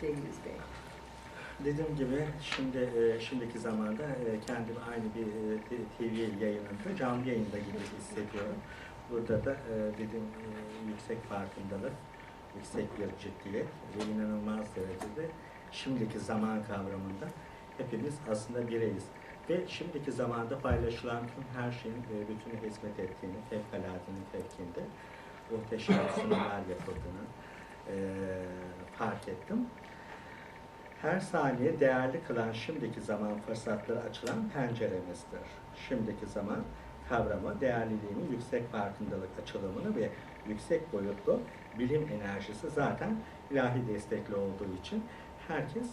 Cengiz Bey? Dediğim gibi şimdi e, şimdiki zamanda e, kendimi aynı bir e, TV yayınında canlı yayında gibi hissediyorum. Burada da dedim yüksek farkındalık, yüksek bir ciddiyet ve inanılmaz derecede şimdiki zaman kavramında hepimiz aslında bireyiz. Ve şimdiki zamanda paylaşılan tüm her şeyin bütüne hizmet ettiğini, fevkaladenin fevkinde muhteşem sunumlar yapıldığını fark ettim. Her saniye değerli kılan şimdiki zaman fırsatları açılan penceremizdir. Şimdiki zaman kavramı değerliliğinin yüksek farkındalık açılımını ve yüksek boyutlu bilim enerjisi zaten ilahi destekli olduğu için herkes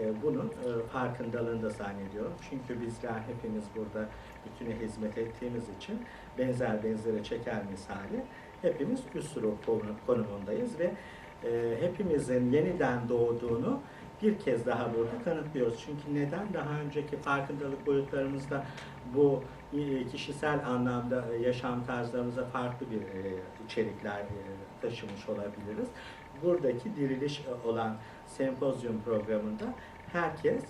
e, bunun e, farkındalığında zannediyorum. Çünkü bizler hepimiz burada bütüne hizmet ettiğimiz için benzer benzeri çeker misali hepimiz üst konumundayız ve e, hepimizin yeniden doğduğunu bir kez daha burada kanıtlıyoruz. Çünkü neden daha önceki farkındalık boyutlarımızda bu e, kişisel anlamda e, yaşam tarzlarımıza farklı bir e, içerikler taşımış olabiliriz. Buradaki diriliş olan sempozyum programında herkes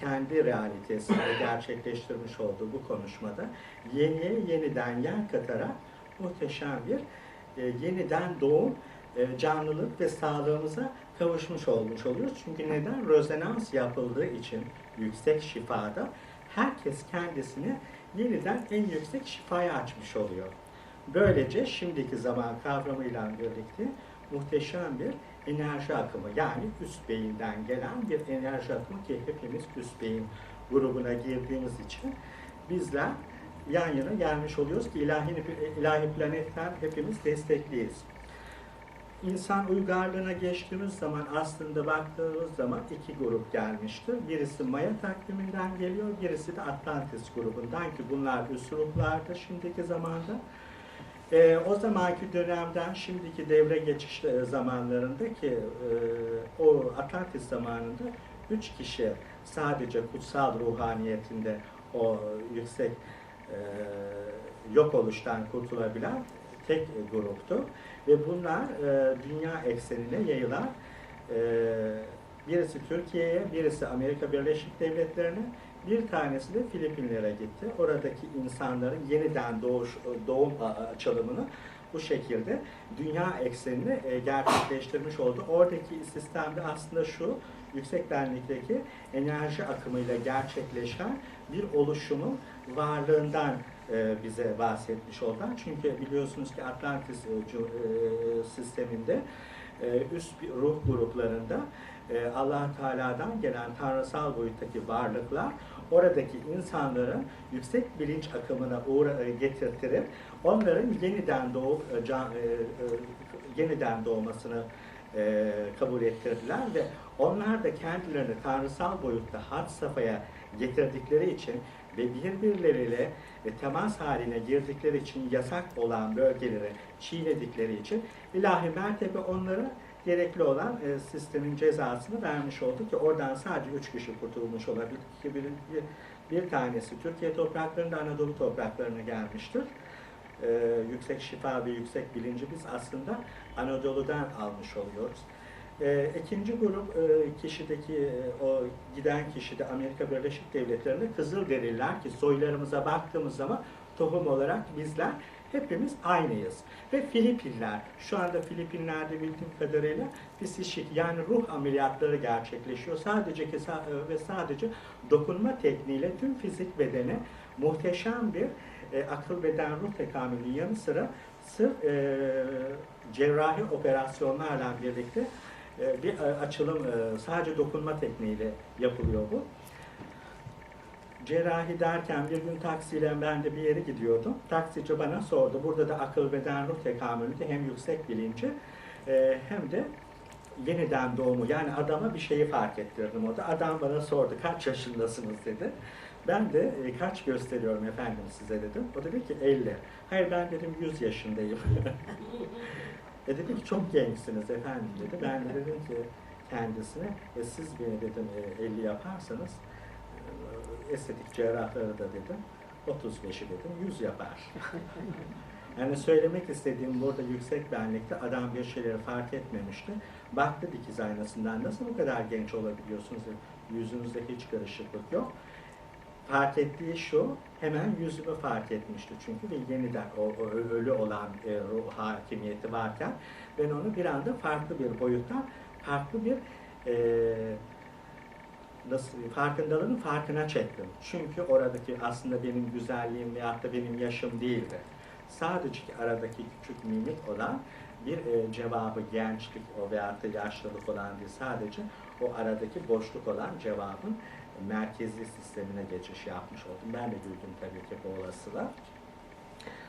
kendi realitesini gerçekleştirmiş olduğu bu konuşmada yeniye yeniden yer katarak muhteşem bir yeniden doğum, canlılık ve sağlığımıza kavuşmuş olmuş oluyoruz. Çünkü neden? Rezonans yapıldığı için yüksek şifada herkes kendisini yeniden en yüksek şifaya açmış oluyor. Böylece şimdiki zaman kavramıyla birlikte muhteşem bir enerji akımı yani üst beyinden gelen bir enerji akımı ki hepimiz üst beyin grubuna girdiğimiz için bizler yan yana gelmiş oluyoruz ki ilahi, ilahi planetten hepimiz destekliyiz. İnsan uygarlığına geçtiğimiz zaman aslında baktığımız zaman iki grup gelmiştir. Birisi Maya takviminden geliyor, birisi de Atlantis grubundan ki bunlar üst ruhlardı şimdiki zamanda. Ee, o zamanki dönemden şimdiki devre geçiş e, zamanlarında ki e, o Atlantis zamanında üç kişi sadece kutsal ruhaniyetinde o yüksek e, yok oluştan kurtulabilen tek gruptu. Ve bunlar e, dünya eksenine yayılan e, birisi Türkiye'ye, birisi Amerika Birleşik Devletleri'ne, bir tanesi de Filipinlere gitti. Oradaki insanların yeniden doğuş, doğum a- açılımını bu şekilde dünya eksenine e, gerçekleştirmiş oldu. Oradaki sistemde aslında şu, yüksek benlikteki enerji akımıyla gerçekleşen bir oluşumun varlığından e, bize bahsetmiş oldular. Çünkü biliyorsunuz ki Atlantis e, e, sisteminde e, üst ruh gruplarında e, allah Teala'dan gelen tanrısal boyuttaki varlıklar oradaki insanların yüksek bilinç akımına uğra e, getirtirip onların yeniden doğup e, can, e, e, yeniden doğmasını e, kabul ettirdiler ve onlar da kendilerini tanrısal boyutta had safhaya getirdikleri için ve birbirleriyle e, temas haline girdikleri için yasak olan bölgeleri çiğnedikleri için ilahi mertebe onlara gerekli olan e, sistemin cezasını vermiş oldu ki oradan sadece üç kişi kurtulmuş olabilir ki bir, bir, tanesi Türkiye topraklarında Anadolu topraklarına gelmiştir. E, yüksek şifa ve yüksek bilinci biz aslında Anadolu'dan almış oluyoruz. E, ikinci grup e, kişideki e, o giden kişi de Amerika Birleşik Devletleri'nde Kızılderililer ki soylarımıza baktığımız zaman tohum olarak bizler hepimiz aynıyız. Ve Filipinler, şu anda Filipinler'de bildiğim kadarıyla psişik yani ruh ameliyatları gerçekleşiyor. Sadece kesa- ve sadece dokunma tekniğiyle tüm fizik bedene muhteşem bir e, akıl beden ruh tekamülünün yanı sıra sırf e, cerrahi operasyonlarla birlikte e, bir e, açılım e, sadece dokunma tekniğiyle yapılıyor bu. Cerrahi derken bir gün taksiyle ben de bir yere gidiyordum. Taksici bana sordu. Burada da akıl beden ruh tekamülü hem yüksek bilinci e, hem de yeniden doğumu. Yani adama bir şeyi fark ettirdim orada. Adam bana sordu kaç yaşındasınız dedi. Ben de e, kaç gösteriyorum efendim size dedim. O dedi ki 50. Hayır ben dedim 100 yaşındayım. e dedi ki çok gençsiniz efendim dedi. Ben de dedim ki kendisine e, siz beni dedim e, 50 yaparsanız e, estetik cerrahları da dedim 35'i dedim 100 yapar. Yani söylemek istediğim burada yüksek benlikte adam bir şeyleri fark etmemişti. Baktı dikiz aynasından nasıl bu kadar genç olabiliyorsunuz? Yüzünüzde hiç karışıklık yok. Fark ettiği şu, hemen yüzümü fark etmişti çünkü ve yeniden o, o ölü olan e, ruh hakimiyeti varken ben onu bir anda farklı bir boyuttan, farklı bir e, nasıl farkındalığın farkına çektim. Çünkü oradaki aslında benim güzelliğim veyahut da benim yaşım değildi. Sadece aradaki küçük mimik olan bir e, cevabı gençlik o veyahut da yaşlılık olan değil. Sadece o aradaki boşluk olan cevabın merkezi sistemine geçiş yapmış oldum. Ben de güldüm tabii ki bu olasılığa.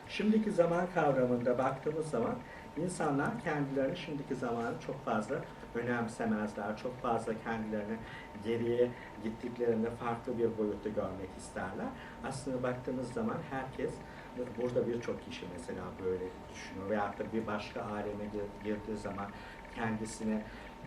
Şimdiki zaman kavramında baktığımız zaman insanlar kendilerini şimdiki zamanı çok fazla önemsemezler. Çok fazla kendilerini geriye gittiklerinde farklı bir boyutta görmek isterler. Aslında baktığımız zaman herkes burada birçok kişi mesela böyle düşünüyor veyahut da bir başka aleme gir- girdiği zaman kendisine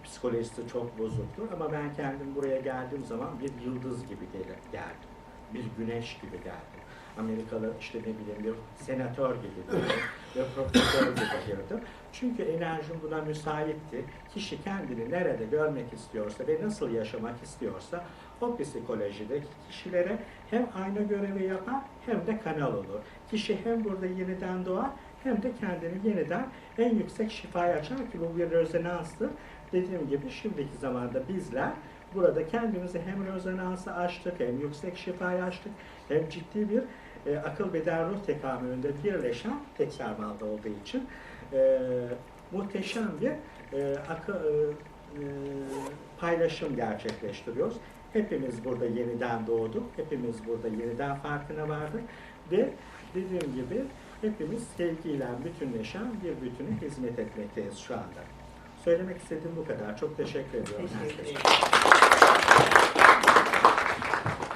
psikolojisi çok bozuktur ama ben kendim buraya geldiğim zaman bir yıldız gibi gel- geldim. Bir güneş gibi geldim. Amerikalı işte ne bileyim bir senatör gibi girdim ve profesör gibi girdim. Çünkü enerjim buna müsaitti. Kişi kendini nerede görmek istiyorsa ve nasıl yaşamak istiyorsa o psikolojideki kişilere hem aynı görevi yapar hem de kanal olur. Kişi hem burada yeniden doğar hem de kendini yeniden en yüksek şifaya açar ki bu bir rezonanstır. Dediğim gibi şimdiki zamanda bizler burada kendimizi hem rezonansı açtık hem yüksek şifayı açtık hem ciddi bir e, akıl beden ruh tekamülünde birleşen tek sermalda olduğu için e, muhteşem bir e, akıl e, e, paylaşım gerçekleştiriyoruz. Hepimiz burada yeniden doğduk, hepimiz burada yeniden farkına vardık ve dediğim gibi hepimiz sevgiyle bütünleşen bir bütüne hizmet etmekteyiz şu anda. Söylemek istediğim bu kadar. Çok teşekkür ediyorum Teşekkür ederim.